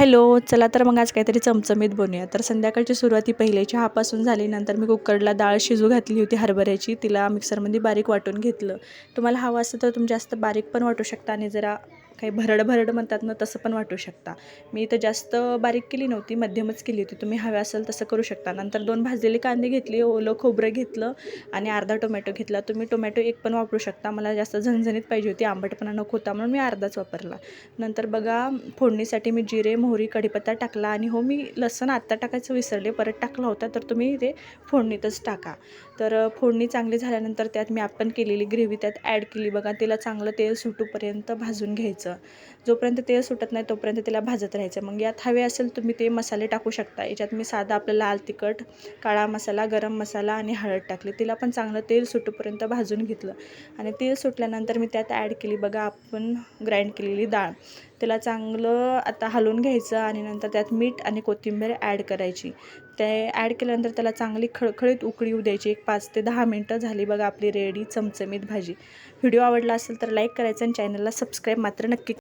Hello चला तर मग आज काहीतरी चमचमीत बनूया. तर संध्याकाळची सुरुवाती पहिले चहापासून झाली नंतर मी कुकरला डाळ शिजू घातली होती हरभऱ्याची तिला मिक्सरमध्ये बारीक वाटून घेतलं. तुम्हाला हवं असतं तर तुम्ही जास्त बारीक पण वाटू शकता आणि जरा काही भरड भरड म्हणतात ना तसं पण वाटू शकता. मी इथं जास्त बारीक केली नव्हती मध्यमच केली होती. तुम्ही हवे असेल तसं करू शकता. नंतर दोन भाजलेले कांदे घेतले ओलं खोबरं घेतलं आणि अर्धा टोमॅटो घेतला. तुम्ही टोमॅटो एक पण वापरू शकता. मला जास्त झणझणीत पाहिजे होती आंबटपणा नको होता म्हणून मी अर्धाच वापरला. नंतर बघा फोडणीसाठी मी जिरे मोहरी कढीपत्ता टाकला आणि हो मी लसण आत्ता टाकायचं विसरले. परत टाकला होता तर तुम्ही ते फोडणीतच टाका. तर फोडणी चांगली झाल्यानंतर त्यात मी आपण केलेली ग्रेव्ही त्यात ॲड केली. बघा तिला चांगलं तेल सुटूपर्यंत भाजून घ्यायचं. जोपर्यंत तेल सुटत नाही तोपर्यंत तिला भाजत राहायचं. मग यात हवे असेल तुम्ही ते मसाले टाकू शकता. याच्यात मी साधा आपलं लाल तिखट काळा मसाला गरम मसाला आणि हळद टाकली. तिला पण चांगलं तेल सुटूपर्यंत भाजून घेतलं. आणि तेल सुटल्यानंतर मी त्यात ॲड केली. बघा आपण ग्राइंड केलेली डाळ. त्याला चांगलं आता हलवून घ्यायचं आणि नंतर त्यात मीठ आणि कोथिंबीर ॲड करायची. ते ॲड केल्यानंतर त्याला चांगली खळखळीत उकळी येऊ द्यायची. एक पाच ते दहा मिनटं झाली बघा आपली रेडी चमचमीत भाजी. व्हिडिओ आवडला असेल तर लाईक करायचं आणि चॅनलला सबस्क्राईब मात्र ಕಾರಣಕ್ಕೆ